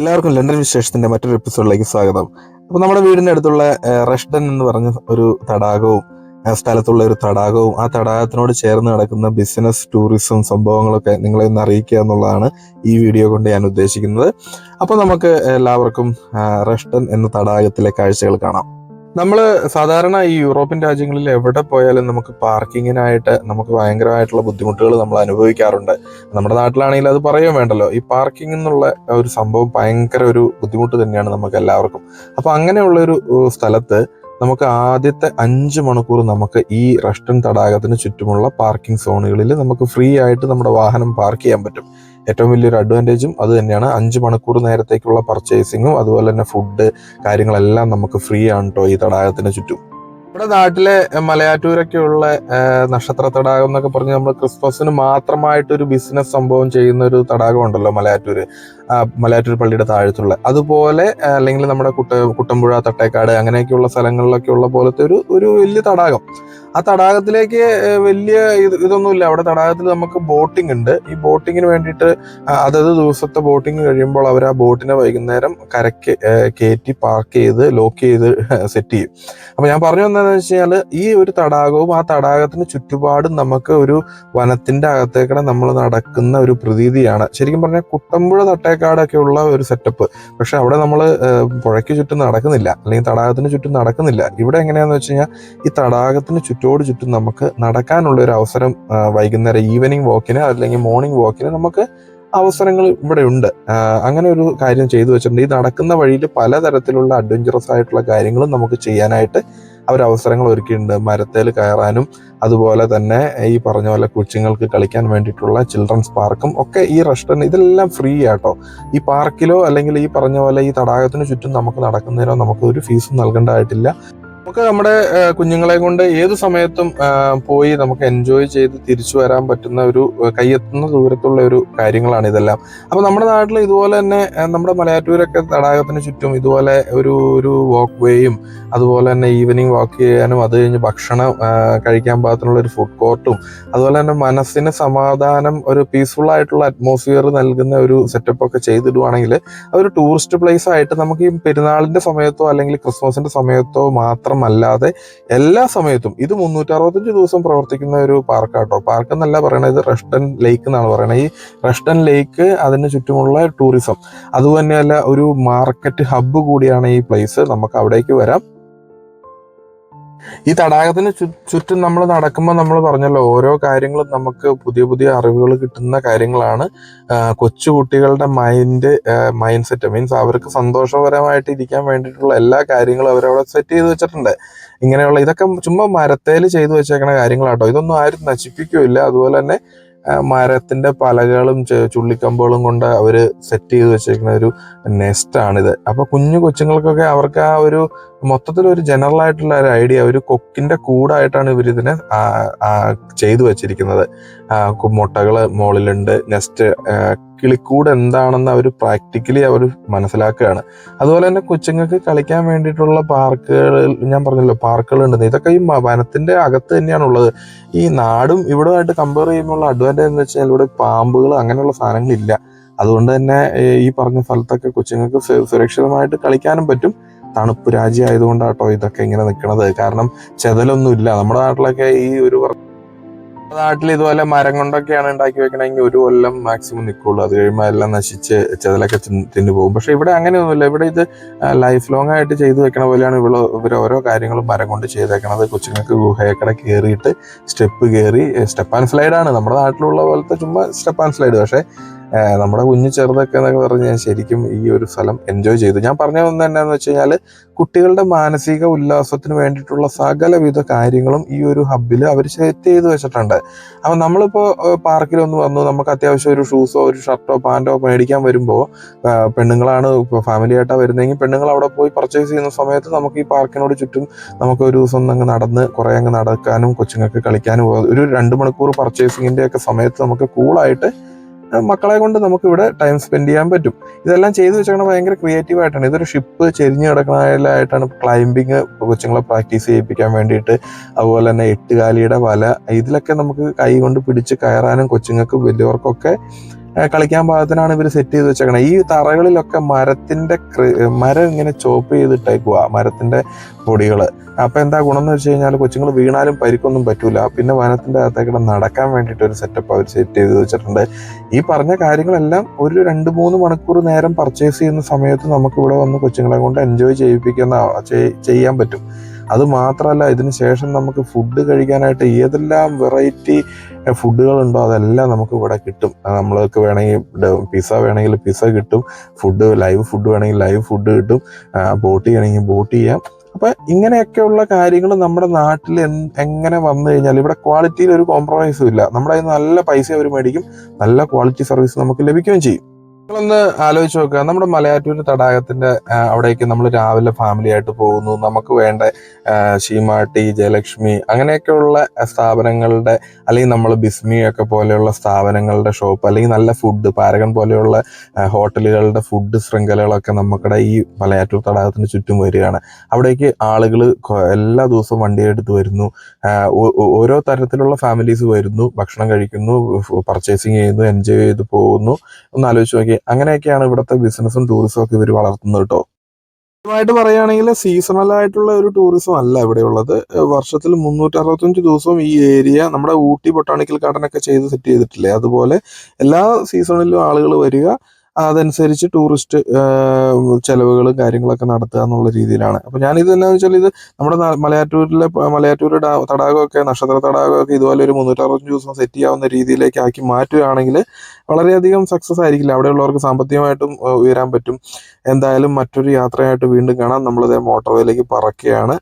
എല്ലാവർക്കും ലണ്ടൻ വിശേഷത്തിന്റെ മറ്റൊരു എപ്പിസോഡിലേക്ക് സ്വാഗതം. അപ്പോൾ നമ്മുടെ വീടിന്റെ അടുത്തുള്ള റഷ്ഡൻ എന്ന് പറഞ്ഞ ഒരു തടാകവും സ്ഥലത്തുള്ള ഒരു തടാകവും ആ തടാകത്തിനോട് ചേർന്ന് നടക്കുന്ന ബിസിനസ് ടൂറിസം സംഭവങ്ങളൊക്കെ നിങ്ങളെ ഒന്ന് അറിയിക്കുക എന്നുള്ളതാണ് ഈ വീഡിയോ കൊണ്ട് ഞാൻ ഉദ്ദേശിക്കുന്നത്. അപ്പോൾ നമുക്ക് എല്ലാവർക്കും റഷ്ഡൻ എന്ന തടാകത്തിലെ കാഴ്ചകൾ കാണാം. നമ്മൾ സാധാരണ ഈ യൂറോപ്യൻ രാജ്യങ്ങളിൽ എവിടെ പോയാലും നമുക്ക് പാർക്കിങ്ങിനായിട്ട് നമുക്ക് ഭയങ്കരമായിട്ടുള്ള ബുദ്ധിമുട്ടുകൾ നമ്മൾ അനുഭവിക്കാറുണ്ട്. നമ്മുടെ നാട്ടിലാണെങ്കിൽ അത് പറയുകയും വേണ്ടല്ലോ. ഈ പാർക്കിംഗ് എന്നുള്ള ഒരു സംഭവം ഭയങ്കര ഒരു ബുദ്ധിമുട്ട് തന്നെയാണ് നമുക്ക് എല്ലാവർക്കും. അപ്പൊ അങ്ങനെയുള്ള ഒരു സ്ഥലത്ത് നമുക്ക് ആദ്യത്തെ അഞ്ച് മണിക്കൂർ നമുക്ക് ഈ റഷ്ടൻ തടാകത്തിന് ചുറ്റുമുള്ള പാർക്കിംഗ് സോണുകളിൽ നമുക്ക് ഫ്രീ ആയിട്ട് നമ്മുടെ വാഹനം പാർക്ക് ചെയ്യാൻ പറ്റും. ഏറ്റവും വലിയൊരു അഡ്വാന്റേജും അത് തന്നെയാണ്. അഞ്ച് മണിക്കൂർ നേരത്തേക്കുള്ള പർച്ചേസിങ്ങും അതുപോലെ തന്നെ ഫുഡ് കാര്യങ്ങളെല്ലാം നമുക്ക് ഫ്രീ ആണ് കേട്ടോ ഈ തടാകത്തിന് ചുറ്റും. നമ്മുടെ നാട്ടിലെ മലയാറ്റൂരൊക്കെയുള്ള നക്ഷത്ര തടാകം എന്നൊക്കെ പറഞ്ഞ് നമ്മൾ ക്രിസ്മസിന് മാത്രമായിട്ട് ഒരു ബിസിനസ് സംഭവം ചെയ്യുന്ന ഒരു തടാകം ഉണ്ടല്ലോ മലയാറ്റൂര്. മലയാറ്റൂർ പള്ളിയുടെ താഴത്തുള്ള. അതുപോലെ അല്ലെങ്കിൽ നമ്മുടെ കുട്ട കുട്ടമ്പുഴ തട്ടേക്കാട് അങ്ങനെയൊക്കെയുള്ള സ്ഥലങ്ങളിലൊക്കെ ഉള്ള പോലത്തെ ഒരു ഒരു വലിയ തടാകം. ആ തടാകത്തിലേക്ക് വലിയ ഇത് ഇതൊന്നുമില്ല. അവിടെ തടാകത്തിൽ നമുക്ക് ബോട്ടിംഗ് ഉണ്ട്. ഈ ബോട്ടിങ്ങിന് വേണ്ടിയിട്ട് അതത് ദിവസത്തെ ബോട്ടിംഗ് കഴിയുമ്പോൾ അവർ ആ ബോട്ടിനെ വൈകുന്നേരം കരയ്ക്ക് ഏഹ്, കയറ്റി പാർക്ക് ചെയ്ത് ലോക്ക് ചെയ്ത് സെറ്റ് ചെയ്യും. അപ്പൊ ഞാൻ പറഞ്ഞു വന്നതെന്ന് വെച്ച് കഴിഞ്ഞാൽ ഈ ഒരു തടാകവും ആ തടാകത്തിന് ചുറ്റുപാടും നമുക്ക് ഒരു വനത്തിന്റെ അകത്തേക്കൂടെ നമ്മൾ നടക്കുന്ന ഒരു പ്രതീതിയാണ്. ശരിക്കും പറഞ്ഞാൽ കുട്ടമ്പുഴ തട്ടേക്കാടൊക്കെ ഉള്ള ഒരു സെറ്റപ്പ് പക്ഷെ അവിടെ നമ്മൾ പുഴയ്ക്ക് ചുറ്റും നടക്കുന്നില്ല. അല്ലെങ്കിൽ തടാകത്തിന് ചുറ്റും നടക്കുന്നില്ല. ഇവിടെ എങ്ങനെയാണെന്ന് വെച്ച് കഴിഞ്ഞാൽ ഈ തടാകത്തിന് ചുറ്റോട് ചുറ്റും നമുക്ക് നടക്കാനുള്ള ഒരു അവസരം വൈകുന്നേരം ഈവനിങ് വാക്കിന് അല്ലെങ്കിൽ മോർണിംഗ് വാക്കിന് നമുക്ക് അവസരങ്ങൾ ഇവിടെ ഉണ്ട്. അങ്ങനെ ഒരു കാര്യം ചെയ്തു വെച്ചിട്ടുണ്ട്. ഈ നടക്കുന്ന വഴിയിൽ പലതരത്തിലുള്ള അഡ്വഞ്ചറസ് ആയിട്ടുള്ള കാര്യങ്ങളും നമുക്ക് ചെയ്യാനായിട്ട് അവർ അവസരങ്ങൾ ഒരുക്കിയിട്ടുണ്ട്. മരത്തേൽ കയറാനും അതുപോലെ തന്നെ ഈ പറഞ്ഞ പോലെ കൊച്ചുങ്ങൾക്ക് കളിക്കാൻ വേണ്ടിയിട്ടുള്ള ചിൽഡ്രൻസ് പാർക്കും ഒക്കെ ഈ റെസ്റ്റോറന്റ് ഇതെല്ലാം ഫ്രീ ആട്ടോ. ഈ പാർക്കിലോ അല്ലെങ്കിൽ ഈ പറഞ്ഞ പോലെ ഈ തടാകത്തിന് ചുറ്റും നമുക്ക് നടക്കുന്നതിനോ നമുക്ക് ഒരു ഫീസും നൽകേണ്ടതായിട്ടില്ല. നമുക്ക് നമ്മുടെ കുഞ്ഞുങ്ങളെ കൊണ്ട് ഏത് സമയത്തും പോയി നമുക്ക് എൻജോയ് ചെയ്ത് തിരിച്ചു വരാൻ പറ്റുന്ന ഒരു കയ്യെത്തുന്ന ദൂരത്തുള്ള ഒരു കാര്യങ്ങളാണ് ഇതെല്ലാം. അപ്പൊ നമ്മുടെ നാട്ടിൽ ഇതുപോലെ തന്നെ നമ്മുടെ മലയാറ്റൂരൊക്കെ തടാകത്തിന് ചുറ്റും ഇതുപോലെ ഒരു ഒരു വാക്ക് വേയും അതുപോലെ തന്നെ ഈവനിങ് വാക്ക് ചെയ്യാനും അത് കഴിഞ്ഞ് ഭക്ഷണം കഴിക്കാൻ പാകത്തിനുള്ള ഒരു ഫുഡ് കോർട്ടും അതുപോലെ തന്നെ മനസ്സിന് സമാധാനം ഒരു പീസ്ഫുൾ ആയിട്ടുള്ള അറ്റ്മോസ്ഫിയർ നൽകുന്ന ഒരു സെറ്റപ്പ് ഒക്കെ ചെയ്തിടുവാണെങ്കിൽ ഒരു ടൂറിസ്റ്റ് പ്ലേസ് ആയിട്ട് നമുക്ക് ഈ പെരുന്നാളിന്റെ സമയത്തോ അല്ലെങ്കിൽ ക്രിസ്മസിന്റെ സമയത്തോ മാത്രമല്ലാതെ എല്ലാ സമയത്തും ഇത് മുന്നൂറ്ററുപത്തഞ്ച് ദിവസം പ്രവർത്തിക്കുന്ന ഒരു പാർക്കാട്ടോ. പാർക്ക് എന്നല്ല പറയണത് ഇത് റെസ്റ്റൻ ലേക്ക് എന്നാണ് പറയുന്നത് ഈ റെസ്റ്റൻ ലേക്ക് അതിന് ചുറ്റുമുള്ള ടൂറിസം അതുതന്നെയല്ല ഒരു മാർക്കറ്റ് ഹബ്ബ് കൂടിയാണ് ഈ പ്ലേസ് നമുക്ക് അവിടേക്ക് വരാം. ഈ തടാകത്തിന് ചുറ്റും നമ്മൾ നടക്കുമ്പോൾ നമ്മൾ പറഞ്ഞല്ലോ ഓരോ കാര്യങ്ങളും നമുക്ക് പുതിയ പുതിയ അറിവുകൾ കിട്ടുന്ന കാര്യങ്ങളാണ്. കൊച്ചുകുട്ടികളുടെ മൈൻഡ് മൈൻഡ് സെറ്റ് മീൻസ് അവർക്ക് സന്തോഷപരമായിട്ട് ഇരിക്കാൻ വേണ്ടിയിട്ടുള്ള എല്ലാ കാര്യങ്ങളും അവരവിടെ സെറ്റ് ചെയ്ത് വെച്ചിട്ടുണ്ട്. ഇങ്ങനെയുള്ള ഇതൊക്കെ ചുമ്മാ മരത്തേൽ ചെയ്തു വെച്ചേക്കണ കാര്യങ്ങളാട്ടോ. ഇതൊന്നും ആരും നശിപ്പിക്കുകയില്ല. അതുപോലെ തന്നെ മരത്തിന്റെ പലകളും ചുള്ളിക്കമ്പുകളും കൊണ്ട് അവർ സെറ്റ് ചെയ്ത് വെച്ചിരിക്കുന്ന ഒരു നെസ്റ്റ് ആണിത്. അപ്പൊ കുഞ്ഞു കൊച്ചുങ്ങൾക്കൊക്കെ അവർക്ക് ആ ഒരു മൊത്തത്തിൽ ഒരു ജനറൽ ആയിട്ടുള്ള ഒരു ഐഡിയ ഒരു കൊക്കിന്റെ കൂടായിട്ടാണ് ഇവർ ഇതിനെ ചെയ്തു വെച്ചിരിക്കുന്നത്. മുട്ടകൾ മുകളിലുണ്ട് നെസ്റ്റ് കിളിക്കൂട് എന്താണെന്ന് അവർ പ്രാക്ടിക്കലി അവർ മനസ്സിലാക്കുകയാണ്. അതുപോലെ തന്നെ കൊച്ചുങ്ങൾക്ക് കളിക്കാൻ വേണ്ടിയിട്ടുള്ള പാർക്കുകൾ ഞാൻ പറഞ്ഞല്ലോ പാർക്കുകൾ ഉണ്ട് ഇതൊക്കെ ഈ വനത്തിന്റെ അകത്ത് തന്നെയാണ് ഉള്ളത്. ഈ നാടും ഇവിടുമായിട്ട് കമ്പയർ ചെയ്യുമ്പോൾ അഡ്വാന്റേജ് എന്ന് വെച്ചാൽ ഇവിടെ പാമ്പുകൾ അങ്ങനെയുള്ള സാധനങ്ങളില്ല. അതുകൊണ്ട് തന്നെ ഈ പറഞ്ഞ സ്ഥലത്തൊക്കെ കൊച്ചുങ്ങൾക്ക് സുരക്ഷിതമായിട്ട് കളിക്കാനും പറ്റും. തണുപ്പ് രാജ്യമായതുകൊണ്ടാട്ടോ ഇതൊക്കെ ഇങ്ങനെ നിൽക്കുന്നത് കാരണം ചെതലൊന്നും ഇല്ല നമ്മുടെ നാട്ടിലൊക്കെ ഈ ഒരു നാട്ടിൽ ഇതുപോലെ മരം കൊണ്ടൊക്കെയാണ് ഉണ്ടാക്കി വെക്കണമെങ്കിൽ ഒരു കൊല്ലം മാക്സിമം നിൽക്കുള്ളൂ അത് കഴിയുമ്പോൾ എല്ലാം നശിച്ച് ചെതലൊക്കെ തിന്നു പോകും. പക്ഷെ ഇവിടെ അങ്ങനെയൊന്നുമില്ല. ഇവിടെ ഇത് ലൈഫ് ലോങ് ആയിട്ട് ചെയ്തു വെക്കണ പോലെയാണ് ഇവിടെ ഇവർ ഓരോ കാര്യങ്ങളും മരം കൊണ്ട് ചെയ്തേക്കണത്. കൊച്ചുങ്ങൾക്ക് ഗുഹയൊക്കെ കയറിയിട്ട് സ്റ്റെപ്പ് കയറി സ്റ്റെപ്പ് ആൻഡ് സ്ലൈഡ് ആണ്. നമ്മുടെ നാട്ടിലുള്ള പോലത്തെ ചുമ്മാ സ്റ്റെപ്പ് ആൻഡ് സ്ലൈഡ് പക്ഷേ നമ്മുടെ കുഞ്ഞു ചെറുതൊക്കെ എന്നൊക്കെ പറഞ്ഞ് ഞാൻ ശരിക്കും ഈ ഒരു സ്ഥലം എൻജോയ് ചെയ്തു. ഞാൻ പറഞ്ഞ ഒന്ന് എന്നാന്ന് വെച്ച് കഴിഞ്ഞാൽ കുട്ടികളുടെ മാനസിക ഉല്ലാസത്തിന് വേണ്ടിയിട്ടുള്ള സകലവിധ കാര്യങ്ങളും ഈ ഒരു ഹബ്ബിൽ അവർ സെറ്റ് ചെയ്ത് വെച്ചിട്ടുണ്ട്. അപ്പം നമ്മളിപ്പോൾ പാർക്കിലൊന്ന് വന്നു. നമുക്ക് അത്യാവശ്യം ഒരു ഷൂസോ ഒരു ഷർട്ടോ പാന്റോ മേടിക്കാൻ വരുമ്പോൾ പെണ്ണുങ്ങളാണ് ഇപ്പോൾ ഫാമിലി ആയിട്ടാണ് വരുന്നതെങ്കിൽ പെണ്ണുങ്ങൾ അവിടെ പോയി പർച്ചേസ് ചെയ്യുന്ന സമയത്ത് നമുക്ക് ഈ പാർക്കിനോട് ചുറ്റും നമുക്ക് ഒരു ദിവസം അങ്ങ് നടന്ന് കുറേ അങ്ങ് നടക്കാനും കൊച്ചുങ്ങൾക്ക് കളിക്കാനും ഒരു രണ്ട് മണിക്കൂർ പർച്ചേസിങ്ങിന്റെ ഒക്കെ സമയത്ത് നമുക്ക് കൂളായിട്ട് മക്കളെ കൊണ്ട് നമുക്ക് ഇവിടെ ടൈം സ്പെൻഡ് ചെയ്യാൻ പറ്റും. ഇതെല്ലാം ചെയ്തു വെച്ചാൽ ഭയങ്കര ക്രിയേറ്റീവ് ആയിട്ടാണ്. ഇതൊരു ഷിപ്പ് ചെരിഞ്ഞ് കിടക്കുന്നതിലായിട്ടാണ് ക്ലൈംബിങ് കൊച്ചുങ്ങളെ പ്രാക്ടീസ് ചെയ്യിപ്പിക്കാൻ വേണ്ടിയിട്ട്. അതുപോലെ തന്നെ എട്ടുകാലിയുടെ വല. ഇതിലൊക്കെ നമുക്ക് കൈ കൊണ്ട് പിടിച്ച് കയറാനും കൊച്ചുങ്ങൾക്ക് വലിയവർക്കൊക്കെ കളിക്കാൻ പാകത്തിനാണ് ഇവർ സെറ്റ് ചെയ്ത് വെച്ചേക്കണത് ഈ തറകളിലൊക്കെ മരത്തിന്റെ മരം ഇങ്ങനെ ചോപ്പ് ചെയ്തിട്ടേക്കുക മരത്തിന്റെ പൊടികൾ അപ്പൊ എന്താ ഗുണം എന്ന് വെച്ച് കഴിഞ്ഞാൽ കൊച്ചുങ്ങൾ വീണാലും പരിക്കൊന്നും പറ്റൂല. പിന്നെ വനത്തിന്റെ അകത്തേക്കിടെ നടക്കാൻ വേണ്ടിയിട്ട് ഒരു സെറ്റപ്പ് അവർ സെറ്റ് ചെയ്ത് വെച്ചിട്ടുണ്ട്. ഈ പറഞ്ഞ കാര്യങ്ങളെല്ലാം ഒരു രണ്ട് മൂന്ന് മണിക്കൂർ നേരം പർച്ചേസ് ചെയ്യുന്ന സമയത്ത് നമുക്ക് ഇവിടെ വന്ന് കൊച്ചുങ്ങളെ കൊണ്ട് എൻജോയ് ചെയ്യിപ്പിക്കുന്ന ചെയ്യാൻ പറ്റും. അത് മാത്രമല്ല ഇതിന് ശേഷം നമുക്ക് ഫുഡ് കഴിക്കാനായിട്ട് ഏതെല്ലാം വെറൈറ്റി ഫുഡുകളുണ്ടോ അതെല്ലാം നമുക്ക് ഇവിടെ കിട്ടും. നമ്മൾക്ക് വേണമെങ്കിൽ പിസ്സ വേണമെങ്കിൽ പിസ്സ കിട്ടും ഫുഡ് ലൈവ് ഫുഡ് വേണമെങ്കിൽ ലൈവ് ഫുഡ് കിട്ടും ബോട്ട് ചെയ്യണമെങ്കിൽ ബോട്ട് ചെയ്യാം. അപ്പൊ ഇങ്ങനെയൊക്കെയുള്ള കാര്യങ്ങൾ നമ്മുടെ നാട്ടിൽ എങ്ങനെ വന്നു കഴിഞ്ഞാൽ ഇവിടെ ക്വാളിറ്റിയിൽ ഒരു കോംപ്രമൈസും ഇല്ല. നമ്മുടെ നല്ല പൈസ അവർ മേടിക്കും നല്ല ക്വാളിറ്റി സർവീസ് നമുക്ക് ലഭിക്കുകയും ചെയ്യും. നിങ്ങളൊന്ന് ആലോചിച്ച് നോക്കുക. നമ്മുടെ മലയാറ്റൂർ തടാകത്തിന്റെ അവിടേക്ക് നമ്മൾ രാവിലെ ഫാമിലി ആയിട്ട് പോകുന്നു. നമുക്ക് വേണ്ട ശീമാട്ടി ജയലക്ഷ്മി അങ്ങനെയൊക്കെയുള്ള സ്ഥാപനങ്ങളുടെ അല്ലെങ്കിൽ നമ്മൾ ബിസ്മിയൊക്കെ പോലെയുള്ള സ്ഥാപനങ്ങളുടെ ഷോപ്പ് അല്ലെങ്കിൽ നല്ല ഫുഡ് പാരകൻ പോലെയുള്ള ഹോട്ടലുകളുടെ ഫുഡ് ശൃംഖലകളൊക്കെ നമുക്കിടെ ഈ മലയാറ്റൂർ തടാകത്തിന് ചുറ്റും വരികയാണ്. അവിടേക്ക് ആളുകൾ എല്ലാ ദിവസവും വണ്ടി എടുത്ത് വരുന്നു. ഓരോ തരത്തിലുള്ള ഫാമിലീസ് വരുന്നു. ഭക്ഷണം കഴിക്കുന്നു പർച്ചേസിങ് ചെയ്യുന്നു എൻജോയ് ചെയ്ത് പോകുന്നു. ഒന്ന് ആലോചിച്ച് നോക്കി അങ്ങനെയൊക്കെയാണ് ഇവിടുത്തെ ബിസിനസ്സും ടൂറിസവും ഒക്കെ ഇവർ വളർത്തുന്നത് കേട്ടോ ആയിട്ട് പറയുകയാണെങ്കിൽ സീസണൽ ആയിട്ടുള്ള ഒരു ടൂറിസം അല്ല ഇവിടെ ഉള്ളത്. വർഷത്തിൽ മുന്നൂറ്റി അറുപത്തഞ്ച് ദിവസവും ഈ ഏരിയ നമ്മുടെ ഊട്ടി ബൊട്ടാണിക്കൽ ഗാർഡൻ ഒക്കെ ചെയ്ത് സെറ്റ് ചെയ്തിട്ടില്ലേ? അതുപോലെ എല്ലാ സീസണിലും ആളുകൾ വരിക. അതനുസരിച്ച് ടൂറിസ്റ്റ് ചെലവുകളും കാര്യങ്ങളൊക്കെ നടത്തുക എന്നുള്ള രീതിയിലാണ്. അപ്പൊ ഞാനിത് എന്നാന്ന് വെച്ചാൽ ഇത് നമ്മുടെ മലയാറ്റൂരിലെ മലയാറ്റൂർ തടാകമൊക്കെ നക്ഷത്ര തടാകമൊക്കെ ഇതുപോലെ ഒരു മുന്നൂറ്റി അറുപത്തഞ്ച് ദിവസം സെറ്റ് ചെയ്യാവുന്ന രീതിയിലേക്ക് ആക്കി മാറ്റുകയാണെങ്കിൽ വളരെയധികം സക്സസ് ആയിരിക്കില്ല. അവിടെയുള്ളവർക്ക് സാമ്പത്തികമായിട്ടും ഉയരാൻ പറ്റും. എന്തായാലും മറ്റൊരു യാത്രയായിട്ട് വീണ്ടും കാണാം. നമ്മളിതേ മോട്ടോർവേയിലേക്ക് പറക്കുകയാണ്.